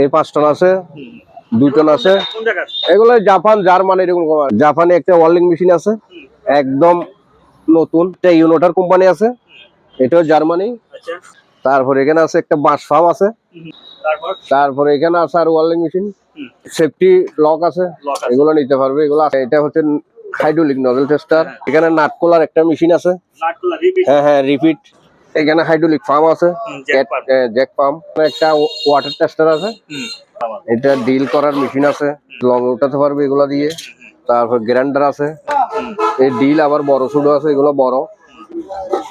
এই পাঁচ টন আছে দুই টন আছে। এগুলো জাপান জার্মানি এরকম জাপানে একটা ওয়ার্লিং মেশিন আছে একদম নতুন। একটা ইউনোটার কোম্পানি আছে এটাও জার্মানি। আচ্ছা। তারপরে এখানে আছে একটা বাঁশ ফার্ম আছে। তারপরে? এখানে আছে আর ওয়ার্লিং মেশিন। সেফটি লক আছে এগুলো নিতে পারবে। এগুলো। এটা হচ্ছে হাইড্রোলিক নজল টেস্টার। এখানে নাটকোলার একটা মেশিন আছে। হ্যাঁ হ্যাঁ রিপিট এখানে হাইড্রোলিক ফার্ম আছে জ্যাক পাম্প একটা ওয়াটার টেস্টার আছে। এটা ডিল করার মেশিন আছে লং উঠাতে পারবে এগুলা দিয়ে। তারপর গ্রাইন্ডার আছে। এই ডিল আবার বড় ছোট আছে এগুলো বড়।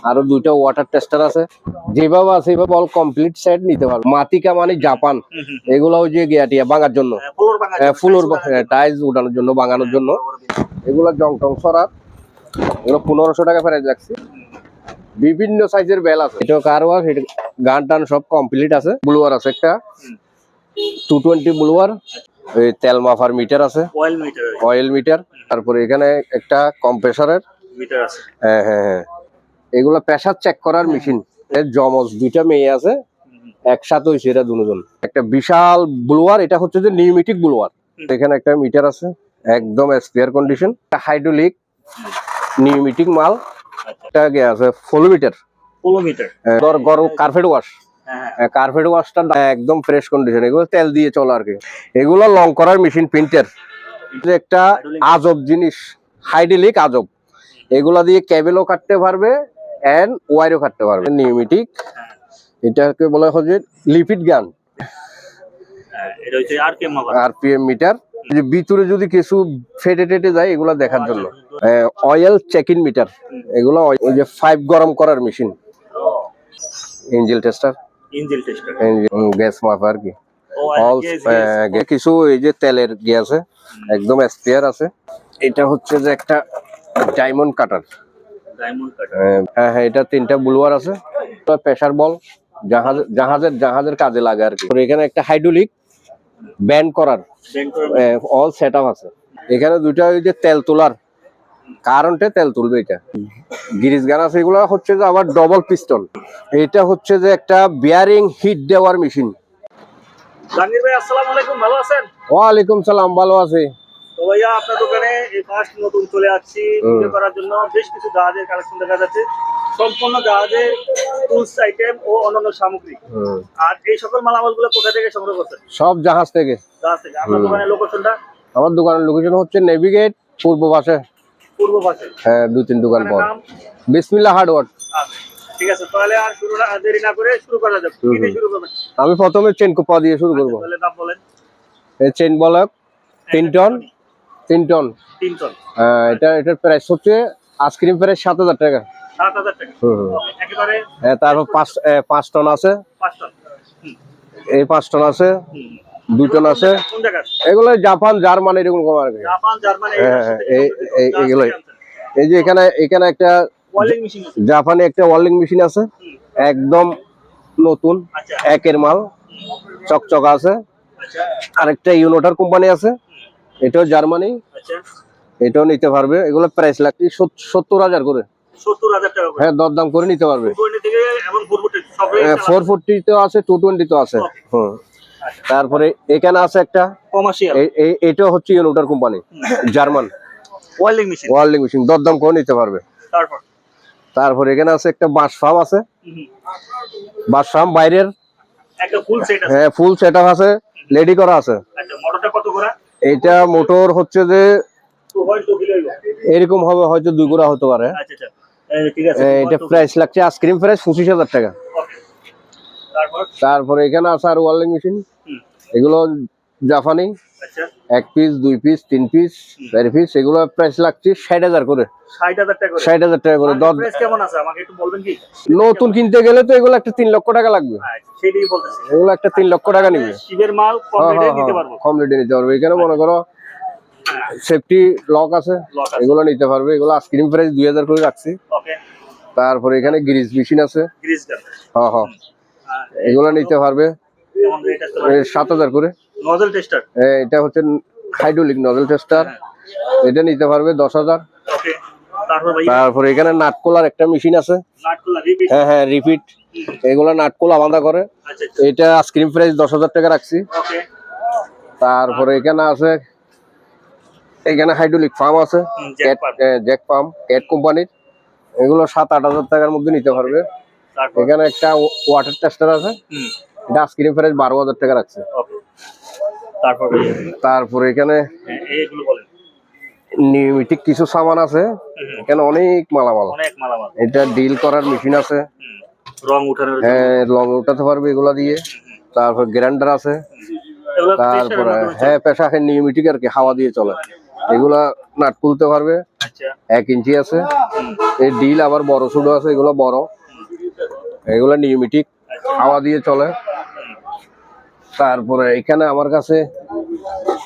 আরও দুইটা ওয়াটার টেস্টার আছে। যেভাবে আছে এভাবে অল কমপ্লিট সেট নিতে পারবে। মাতিকা মানে জাপান। এগুলো ওই যে গিয়াটিয়া ভাঙার জন্য। ফ্লোর ভাঙা ফুলোর টাইলস উঠানোর জন্য ভাঙানোর জন্য। এগুলো জং টং সরার। এগুলো পনেরোশো টাকা প্রাইস রাখছি বিভিন্ন সাইজের বেল আছে। এটা কারওয়ার গান টান সব কমপ্লিট আছে। ব্লুয়ার আছে একটা। টু টোয়েন্টি ব্লুয়ার এই তেল মাফার মিটার আছে। অয়েল মিটার অয়েল মিটার তারপরে এখানে একটা কম্প্রেসারের মিটার আছে। হ্যাঁ হ্যাঁ হ্যাঁ। এগুলো প্রেসার চেক করার মেশিন এর জমজ দুইটা মেয়ে আছে একসাথে হয়েছে এরা দুজন। একটা বিশাল ব্লুয়ার এটা হচ্ছে যে নিউমেটিক ব্লুয়ার এখানে একটা মিটার আছে একদম স্পেয়ার কন্ডিশন হাইড্রোলিক নিউমেটিক মাল। একটা গিয়ে আছে? ফলোমিটার পোলো মিটার ধর গরম কার্পেট ওয়াশ হ্যাঁ হ্যাঁ। কার্পেট ওয়াশটা একদম ফ্রেশ কন্ডিশন এগুলো তেল দিয়ে চলে আর কি। এগুলো লং করার মেশিন প্রিন্টার একটা আজব জিনিস হাইড্রোলিক আজব। এগুলা দিয়ে কেবেলও কাটতে পারবে এন্ড ওয়ারও কাটতে পারবে। নিউমেটিক এটাকে বলা হয় যে লিপিড গান হ্যাঁ, এটা হচ্ছে আর কে আরপিএম মিটার যে ভিতরে যদি কিছু ফেটে টেটে যায় এগুলা দেখার জন্য। অয়েল চেক ইন মিটার এগুলো ওই যে ফাইভ গরম করার machine engine tester engine tester gas মাপা আর কি। আচ্ছা কিছু এই যে তেলের গিয়ে আছে একদম স্পেয়ার আছে। এটা হচ্ছে যে একটা ডায়মন্ড কাটার হ্যাঁ হ্যাঁ এটা তিনটা ব্লুয়ার আছে। প্রেসার বল জাহাজ জাহাজের জাহাজের কাজে লাগে আর কি। এখানে একটা হাইড্রোলিক ব্যান্ড করার অল সেট আছে। এখানে দুইটা ওই যে তেল তোলার কারেন্টে তেল তুলবে এটা। গিরিজ গান আছে এগুলো হচ্ছে যে আবার ডবল পিস্টল এটা হচ্ছে যে একটা বিয়ারিং হিট দেওয়ার মেশিন জাহাঙ্গীর ভাই আসসালামু আলাইকুম ভালো আছেন? ওয়ালাইকুম সালাম ভালো আছে। তো ভাইয়া আপনার দোকানে এই ফার্স্ট নতুন চলে আসছি। ভিডিও করার জন্য বেশ কিছু জাহাজের কালেকশন দেখা যাচ্ছে। সম্পূর্ণ জাহাজের টুলস আইটেম ও অন্যান্য সামগ্রী। আর এই সকল মালামালগুলো কোথা থেকে সংগ্রহ করছেন? সব জাহাজ থেকে। জাহাজ থেকে। আপনার দোকানের লোকেশনটা আমার দোকানের লোকেশন হচ্ছে নেভিগেট পূর্ব পাশে। পূর্ব পাশে। হ্যাঁ দুই তিন দোকান পর। বিসমিল্লা হার্ডওয়ার্ড আচ্ছা, ঠিক আছে তাহলে আর শুরু না দেরি না করে শুরু করা যাক। কি দিয়ে শুরু করবেন? আমি প্রথমে চেন কোপা দিয়ে শুরু করব। তাহলে নাম বলেন। এই চেন বলক তিন টন তিন টন তিন টন আহ, এটা এটার প্রাইস হচ্ছে আইসক্রিম প্রাইস সাত হাজার টাকা। হ্যাঁ, তারপর পাঁচ পাঁচ টন আছে। এই পাঁচ টন আছে। দুই টন আছে। এগুলো জাপান জার্মানি এরকম কম আর কি। জাপান হ্যাঁ, হ্যাঁ, এই- এই- এগুলোই। এই যে এখানে এখানে একটা আছে। একটা ওয়ার্লিং মেশিন আছে। একদম নতুন আচ্ছা। একের মাল। চকচক আছে। আচ্ছা। আরেকটা ইউনোটার কোম্পানি আছে। এটাও জার্মানি। আচ্ছা। এটাও নিতে পারবে। এগুলো প্রাইস লাগছে সত্তর হাজার করে। হ্যাঁ দরদাম করে নিতে পারবে। ফোর ফোরটি তো আছে টু টোয়েন্টি তো আছে। হুম। তারপরে এখানে আছে একটা কমার্শিয়াল এ- এ- হচ্ছে ইউনোটার কোম্পানি জার্মান ওয়ালিং মেশিন দরদাম করে নিতে পারবে। তারপর? তারপরে এখানে আছে একটা বাঁশ ফার্ম আছে। বাঁশ ফার্ম বাইরের। ফুল সেট হ্যাঁ ফুল সেট আছে লেডি করা আছে। আচ্ছা এটা মোটর হচ্ছে যে এরকম হবে হয়তো দুই গোড়া হতে পারে। আচ্ছা। আচ্ছা এটা প্রাইস লাগছে আইসক্রিম প্রাইস পঁচিশ হাজার টাকা। তারপর? এখানে আছে আর ওয়ার্লিং মেশিন এগুলো জাপানি। আচ্ছা। এক পিস দুই পিস তিন পিস চার পিস এগুলো প্রাইস লাগছে ষাট হাজার করে। ষাট হাজার টাকা করে? বলবেন কি? নতুন কিনতে গেলে তো এগুলো একটা তিন লক্ষ টাকা লাগবে। আচ্ছা, বলতেছি। এগুলো একটা তিন লক্ষ টাকা নিবে। শিবের কম হ্যাঁ, রেটে হ্যাঁ, হ্যাঁ, পারব। কম রেটে নিতে পারবে। এখানে মনে করো সেফটি লক আছে এগুলো নিতে পারবে। এগুলো আইসক্রিম প্রাইস দুই হাজার করে রাখছি। ওকে তারপরে এখানে গ্রিজ মেশিন আছে। হ্যাঁ হ্যাঁ। এগুলো নিতে পারবে। সাত হাজার করে। নজল টেস্টার এটা হচ্ছে হাইড্রোলিক নজল টেস্টার এটা নিতে পারবে দশ হাজার। ওকে তারপর ভাই? তারপরে এখানে নাটকোলার একটা মেশিন আছে। হ্যাঁ হ্যাঁ রিপিট এগুলো নাটকুল আলাদা করে। আচ্ছা এটা আইসক্রিম প্রাইস দশ হাজার টাকা রাখছি। ওকে তারপরে এখানে আছে এখানে হাইড্রোলিক ফার্ম আছে জ্যাক ফার্ম ক্যাট কোম্পানির এগুলো সাত আট হাজার টাকার মধ্যে নিতে পারবে। এখানে একটা ওয়াটার টেস্টার আছে। এটা আইসক্রিম প্রাইস বারো হাজার টাকা রাখছে। তারপর? এখানে হ্যাঁ, নিউমিটিক কিছু সামান আছে। এখানে অনেক মালামাল। এটা ডিল করার মেশিন আছে। রং উঠানোর হ্যাঁ লং উঠাতে পারবে এগুলা দিয়ে। তারপর গ্রাইন্ডার আছে। তারপরে হ্যাঁ পেশা নিউমিটিক আর কি হাওয়া দিয়ে চলে। এগুলা নাট তুলতে পারবে। আচ্ছা। এক ইঞ্চি আছে। এই ডিল আবার বড় সুডো আছে এগুলো বড়। এগুলো নিউমিটিক হাওয়া দিয়ে চলে। তারপরে এখানে আমার কাছে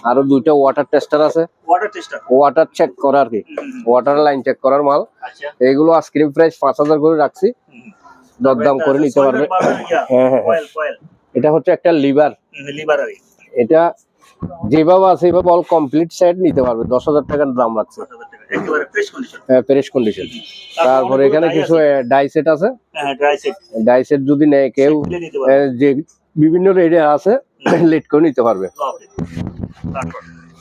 আরও দুইটা ওয়াটার টেস্টার আছে। ওয়াটার চেক করা আর কি। ওয়াটার লাইন চেক করার মাল। আচ্ছা। এগুলো আইসক্রিম প্রাইস পাঁচ হাজার করে রাখছি। দরদাম করে নিতে পারবে। হ্যাঁ, হ্যাঁ, হ্যাঁ। এটা হচ্ছে একটা লিভার লিবারারি এটা যেভাবে আছে এইভাবে অল কমপ্লিট সেট নিতে পারবে। দশ হাজার টাকার দাম লাগছে। ফ্রেশ কন্ডিশন তারপরে এখানে কিছু ডাই সেট আছে। হ্যাঁ ডাই সেট যদি নেয় কেউ যে বিভিন্ন রেডে আছে লেট করে নিতে পারবে।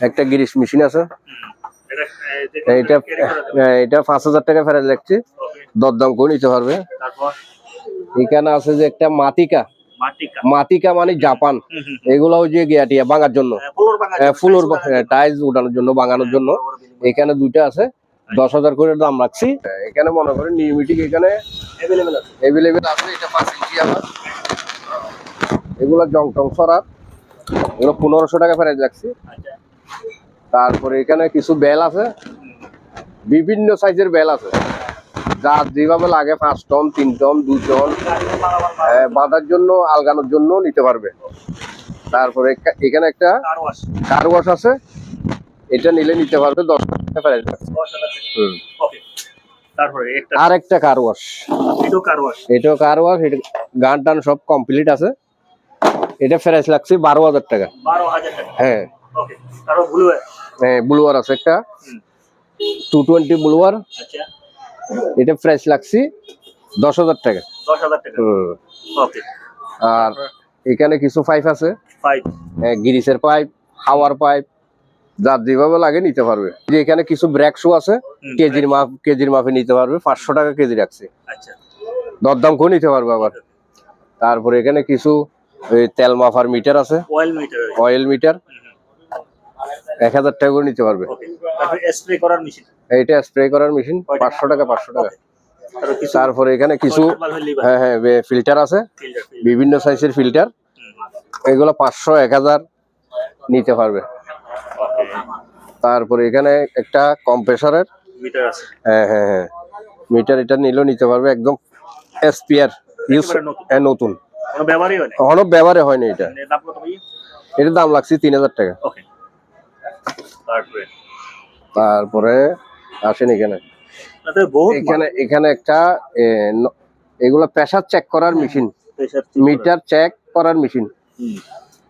একটা গিরিশ মেশিন আছে। এটা এই যে এইটা carry করা যাবে। আহ, এটা পাঁচ হাজার টাকা ফেরত লাগছে। দরদাম করে নিতে পারবে। এখানে আছে যে একটা মাতিকা। মাটিকা। মানে জাপান। এগুলো যে গিয়াটিয়া ভাঙার জন্য। হ্যাঁ, ফ্লোর ফুলোর টাইলস উঠানোর জন্য বাঙানোর জন্য। এখানে দুইটা আছে দশ হাজার করে দাম রাখছি। এখানে মনে করেন নিউমিটিক এখানে এভেলেবেল আছে। এটা পাঁচ ইঞ্চি আমার এগুলো জং টং সরার এগুলো পনেরোশো টাকা ফেরত রাখছি। আচ্ছা। তারপরে এখানে কিছু বেল আছে। বিভিন্ন সাইজের বেল আছে। যার যেভাবে লাগে পাঁচ টন তিন টন দুই টন বাঁধার জন্য আলগানোর জন্য নিতে পারবে। তারপরে এখানে একটা কার ওয়াশ? আছে? এটা নিলে নিতে পারবে দশ টাকা প্রাইস হুম। আর একটা কার ওয়াশ। এটাও কার ওয়াশ? এটা গান টান সব কমপ্লিট আছে। এটা প্রাইস লাগছে বারো হাজার টাকা। হ্যাঁ। হ্যাঁ ব্লুয়ার আছে একটা। টু টোয়েন্টি ব্লুয়ার আচ্ছা। এটা প্রাইস লাগছে। দশ হাজার টাকা। দশ হাজার টাকা। আর এখানে কিছু পাইপ আছে। গিরিসের পাইপ হাওয়ার পাইপ যার যেভাবে লাগে নিতে পারবে। যে এখানে কিছু ব্রেক শু আছে কেজির মাপ কেজির মাপে নিতে পারবে। পাঁচশো টাকা কেজি রাখছে। আচ্ছা। দরদাম করে নিতে পারবে আবার। তারপরে এখানে কিছু তেল মাপার মিটার আছে। অয়েল মিটার এক হাজার টাকা করে নিতে পারবে। স্প্রে করার মেশিন এইটা স্প্রে করার মেশিন পাঁচশো টাকা পাঁচশো টাকা। তারপর এখানে কিছু হ্যাঁ হ্যাঁ ফিল্টার আছে। বিভিন্ন সাইজের ফিল্টার এগুলো পাঁচশো এক হাজার নিতে পারবে। তারপরে এখানে একটা কম্প্রেসারের মিটার আছে। হ্যাঁ হ্যাঁ হ্যাঁ। মিটার এটা নিলেও নিতে পারবে একদম এসপিআর ইউজ নতুন। হয় না এখনও ব্যবহারে হয়নি এটা। দাম এটার দাম লাগছে তিন হাজার টাকা। তারপরে আসেন এখানে। এখানে এখানে একটা এগুলো প্রেসার চেক করার মেশিন। মিটার চেক করার মেশিন।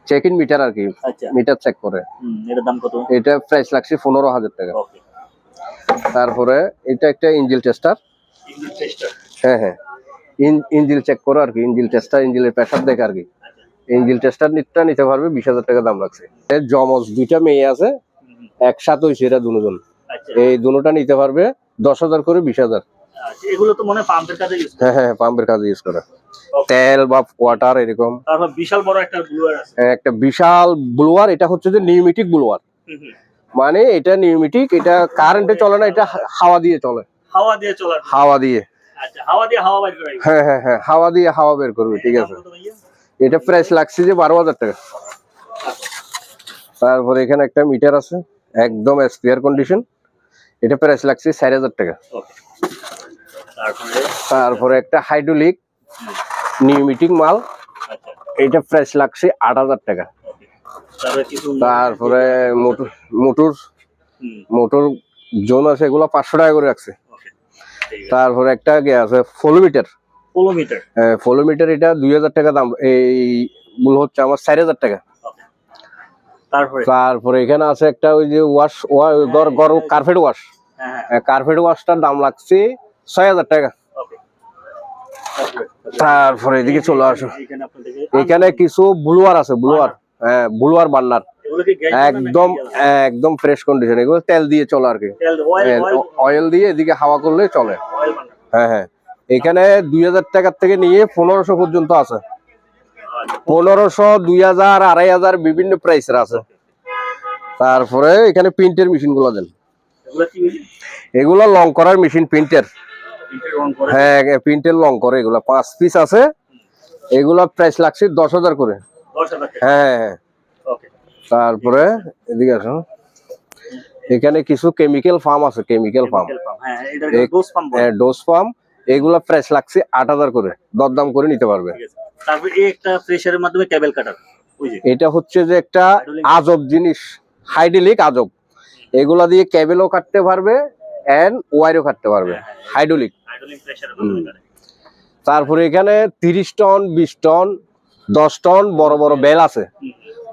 চেক ইন মিটার আর কি। আচ্ছা। মিটার চেক করে। এটা প্রাইস লাগছে পনেরো হাজার টাকা। তারপরে এটা একটা ইঞ্জিল টেস্টার হ্যাঁ হ্যাঁ। ইঞ্জিল চেক করো আর কি। ইঞ্জিল টেস্টার ইঞ্জিলের প্রেসার দেখে আর কি। ইঞ্জিল টেস্টার নিতে নিতে পারবে বিশ হাজার টাকা দাম লাগছে। জমজ দুইটা মেয়ে আছে। একসাথে হয়েছে এরা দুজন। এই দুটোটা নিতে পারবে দশ হাজার করে বিশ হাজার। আচ্ছা, এগুলো তো মনে পাম্পের কাজে ইউজ হ্যাঁ হ্যাঁ পাম্পের কাজে ইউজ করে। তেল বা ওয়াটার এরকম। তারপর বিশাল বড় একটা ব্লুয়ার আছে। হ্যাঁ, একটা বিশাল ব্লোয়ার এটা হচ্ছে যে নিউমিটিক ব্লোয়ার। মানে এটা নিউমিটিক এটা কারেন্টে চলে না এটা হাওয়া দিয়ে চলে। হাওয়া দিয়ে চলার হাওয়া দিয়ে। আচ্ছা হাওয়া দিয়ে হাওয়া করা হ্যাঁ হ্যাঁ হ্যাঁ হাওয়া দিয়ে হাওয়া বের করবে ঠিক আছে। এটা প্রাইস লাগছে যে বারো হাজার টাকা। তারপরে এখানে একটা মিটার আছে একদম স্পেয়ার কন্ডিশন এটা প্রাইস লাগছে চার হাজার টাকা। তারপরে? একটা হাইড্রোলিক নিউমিটিক মাল এটা প্রাইস লাগছে আট হাজার টাকা। তারপরে মোটর মোটর মোটর জোন আছে এগুলো পাঁচশো টাকা করে রাখছে। তারপরে একটা ইয়ে আছে ফলোমিটার। কিলোমিটার ফলোমিটার এটা দুই হাজার টাকা দাম এই গুলো হচ্ছে আমার চার হাজার টাকা। তারপরে? তারপরে এখানে আছে একটা ওই যে ওয়াশ গরম কার্পেট ওয়াশ হ্যাঁ হ্যাঁ। কার্পেট ওয়াশটার দাম লাগছে ছয় হাজার টাকা। তারপরে এদিকে চলে আসো। এখানে কিছু ব্লুয়ার আছে ব্লুয়ার হ্যাঁ ব্লুয়ার বান্নার। একদম একদম ফ্রেশ কন্ডিশন এগুলো তেল দিয়ে চলে আর কি। অয়েল অয়েল দিয়ে এদিকে হাওয়া করলে চলে। হ্যাঁ হ্যাঁ। এখানে দুই হাজার টাকার থেকে নিয়ে পনেরোশো পর্যন্ত আছে। পনেরোশো দুই হাজার আড়াই হাজার বিভিন্ন প্রাইসের আছে। তারপরে এখানে প্রিন্টের মেশিনগুলো দেন। এগুলো লং করার মেশিন প্রিন্টের হ্যাঁ প্রিন্টের লং করে এগুলো। পাঁচ পিস আছে। এগুলো প্রাইস লাগছে দশ হাজার করে। হ্যাঁ হ্যাঁ, হ্যাঁ। তারপরে এদিকে আসো। এখানে কিছু কেমিক্যাল ফার্ম আছে কেমিক্যাল ফার্ম ডোজ ফার্ম এগুলো প্রাইস লাগছে আট হাজার করে। দরদাম করে নিতে পারবে। তারপর একটা প্রেসারের মাধ্যমে কেবল কাটার এটা হচ্ছে যে একটা আজব জিনিস হাইড্রোলিক আজব। এগুলা দিয়ে কেবেলও কাটতে পারবে এন্ড ওয়ারও কাটতে পারবে। হাইড্রোলিক মাধ্যমে কাটে। তারপরে এখানে তিরিশ টন বিশ টন দশ টন বড় বড় বেল আছে।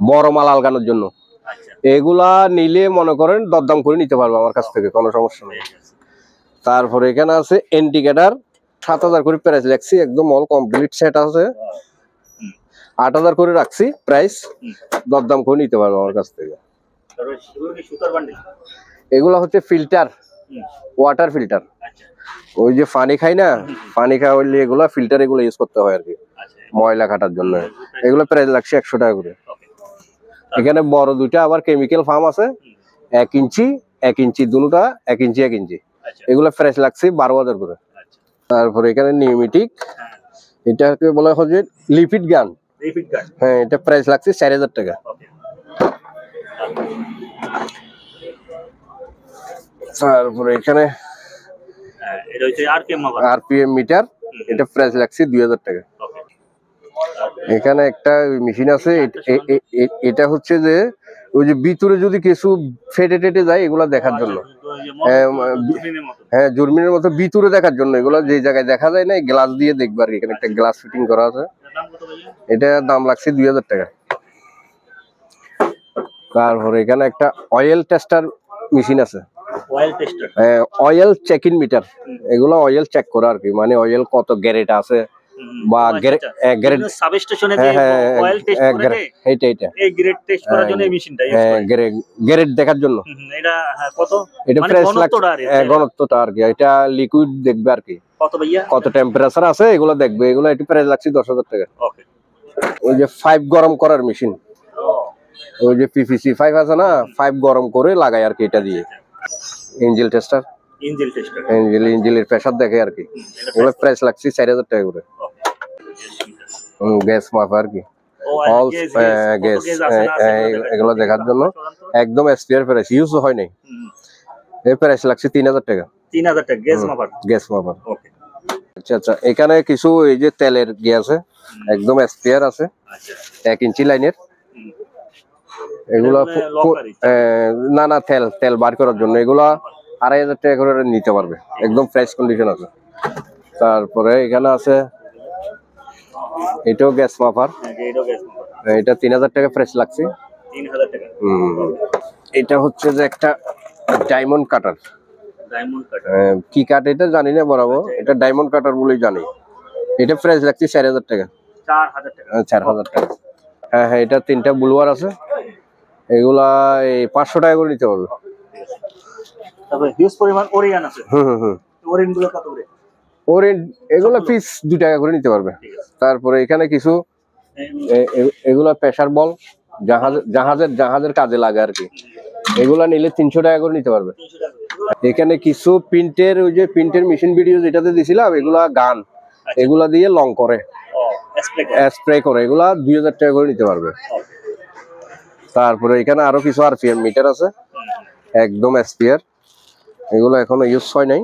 বড় মাল আলগানোর জন্য। আচ্ছা। এগুলা নিলে মনে করেন দরদাম করে নিতে পারবে আমার কাছ থেকে কোনো সমস্যা নেই। তারপরে এখানে আছে ইন্ডিকেটার সাত হাজার করে প্রাইস রাখছি একদম অল কমপ্লিট সেট আছে। আট হাজার করে রাখছি প্রাইস। দরদাম করে নিতে পারব আমার কাছ থেকে। এগুলো হচ্ছে ফিল্টার ওয়াটার ফিল্টার ওই যে পানি খাই না, পানি খাওয়া হইলে এগুলা ফিল্টার এগুলো ইউজ করতে হয় আর কি ময়লা কাটার জন্য। এগুলো প্রাইস লাগছে একশো টাকা করে। এখানে বড় দুইটা আবার কেমিক্যাল ফার্ম আছে, এক ইঞ্চি এক ইঞ্চি দুটা এক ইঞ্চি এক ইঞ্চি। এগুলো ফ্রেশ লাগছে বারো হাজার করে। আচ্ছা। তারপরে এখানে নিউমিটিক হ্যাঁ। এটাকে বলা হয় যে লিপিড গান হ্যাঁ এটা প্রাইস লাগছে চার হাজার টাকা। তারপরে এখানে হ্যাঁ আরপিএম মিটার এটা প্রাইস লাগছে দুই হাজার টাকা। এখানে একটা মেশিন আছে এটা হচ্ছে যে ওই যে ভিতরে যদি কিছু ফেটে টেটে যায় এগুলা দেখার জন্য। হ্যাঁ, হ্যাঁ জুরমিনের মতো ভিতরে দেখার জন্য এগুলো যে জায়গায় দেখা যায় না গ্লাস দিয়ে দেখবে আর। এখানে একটা গ্লাস ফিটিং করা আছে। এটা দাম লাগছে দুই হাজার টাকা। তারপরে এখানে একটা অয়েল টেস্টার মেশিন আছে। অয়েল চেক ইন মিটার এগুলো অয়েল চেক করা আর কি মানে অয়েল কত গ্যারেট আছে বা গ্যারেট সাব স্টেশনে হ্যাঁ যে হ্যাঁ অয়েল টেস্ট করে এইটা এইটা এই গ্রেড টেস্ট করার জন্য এই মেশিনটা ইউজ হ্যাঁ করে গ্যারেট দেখার জন্য। এটা হ্যাঁ, কত? এটা মানে প্রাইস ঘনত্বটা আর কি, হ্যাঁ, ঘনত্বটা আর কি এটা লিকুইড দেখবে আর কি। কত ভাইয়া? কত টেম্পারেচার আছে এগুলো দেখবে। এগুলো একটু প্রাইস লাগছে দশ হাজার টাকা। ওকে ওই যে ফাইভ গরম করার মেশিন ওই যে পিপিসি ফাইভ আছে না ফাইভ গরম করে লাগায় আর কি এটা দিয়ে। Engine tester engine tester engine ইঞ্জিলের pressure দেখে আর কি। এগুলো প্রাইস লাগছে চার হাজার টাকা করে। গ্যাস মাপা আর কি। All, গ্যাস এগুলো দেখার জন্য একদম এসপিআর প্রাইস ইউজ হয় নাই এই প্রাইস লাগছে তিন হাজার টাকা। তিন হাজার টাকা গ্যাস মাপার। গ্যাস মাপার। ওকে আচ্ছা আচ্ছা এখানে কিছু এই যে তেলের ইয়ে আছে একদম এসপিআর আছে আচ্ছা। এক ইঞ্চি লাইনের এগুলা না না তেল তেল বার করার জন্য। এগুলা আড়াই হাজার টাকা করে নিতে পারবে। একদম ফ্রেশ কন্ডিশন আছে। তারপরে এখানে আছে এটাও গ্যাস মাপার হ্যাঁ, মাপার এটা তিন হাজার টাকা ফ্রেশ লাগছে। এটা হচ্ছে যে একটা ডায়মন্ড কাটার কি কাট এটা জানি না বরাবর। এটা ডায়মন্ড কাটার বলেই জানি। এটা প্রাইস লাগছে চার হাজার টাকা। চার হাজার টাকা। টাকা। হ্যাঁ হ্যাঁ এটা তিনটা ব্লুয়ার আছে। এগুলা এই পাঁচশো টাকা করে নিতে হবে তারপরে হিউজ পরিমাণ ওরিয়ান আছে। হুম হুম হুম। ওরিয়ানগুলো কত করে? ওর এগুলা পিস দু টাকা করে নিতে পারবে। তারপরে এখানে কিছু এগুলা প্রেসার বল জাহাজ জাহাজের জাহাজের কাজে লাগে আর কি। এগুলা নিলে তিনশো টাকা করে নিতে পারবে। এখানে কিছু প্রিন্টের ওই যে প্রিন্টের মেশিন ভিডিও যেটাতে দিছিলাম এগুলা গান। এগুলা দিয়ে লং করে। স্প্রে স্প্রে করে। এগুলা দুই হাজার টাকা করে নিতে পারবে। তারপরে এখানে আরও কিছু আরপিএম মিটার আছে। একদম এসপিআর এগুলো এখনও ইউজ হয় নাই।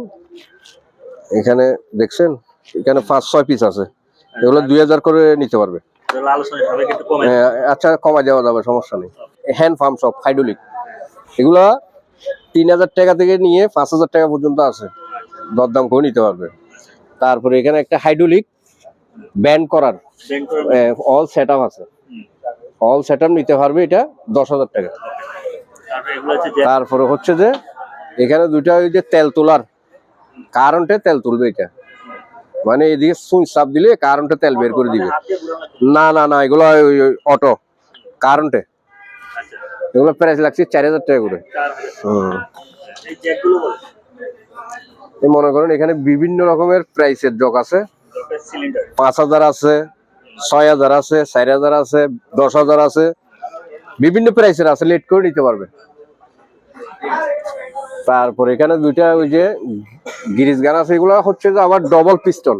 এখানে দেখছেন? এখানে পাঁচ ছয় পিস আছে। এগুলো দুই হাজার করে নিতে পারবে। আহ, আচ্ছা কমা দেওয়া যাবে সমস্যা নেই। হ্যান্ড ফার্ম সব হাইড্রোলিক এগুলা তিন হাজার টাকা থেকে নিয়ে পাঁচ হাজার টাকা পর্যন্ত আছে। দরদাম করে নিতে পারবে। তারপরে এখানে একটা হাইড্রোলিক ব্যান্ড করার। অল সেট আছে। অল সেট নিতে পারবে এটা দশ হাজার টাকা। তারপরে হচ্ছে যে তারপরে হচ্ছে যে এখানে দুইটা ওই যে তেল তোলার কারেন্টে তেল তুলবে এটা। মানে এদিকে সুইচ চাপ দিলে কারেন্টে তেল বের করে দিবে। না না না, এগুলো অটো কারেন্টে এগুলো প্রাইস লাগছে চার হাজার টাকা করে। হুম। মনে করেন এখানে বিভিন্ন রকমের প্রাইসের জগ আছে। পাঁচ হাজার আছে, ছয় হাজার আছে, চার হাজার আছে, দশ হাজার আছে। বিভিন্ন প্রাইসের আছে লেট করে নিতে পারবে। তারপর এখানে দুইটা ওই যে গিরিজ গান আছে এগুলো হচ্ছে যে আবার ডবল পিস্টন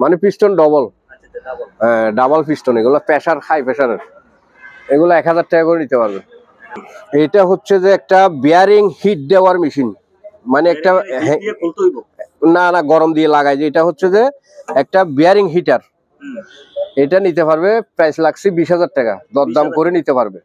মানে পিস্টন ডবল আচ্ছা ডাবল পিস্টন এগুলো প্রেশার হাই প্রেশারের এগুলো এক হাজার টাকা করে নিতে পারবে। এটা হচ্ছে যে একটা বিয়ারিং হিট দেওয়ার মেশিন মানে একটা হ্যাঁ, না না গরম দিয়ে লাগাই যে। এটা হচ্ছে যে একটা বিয়ারিং হিটার এটা নিতে পারবে প্রাইস লাগছে বিশ হাজার টাকা। দরদাম করে নিতে পারবে।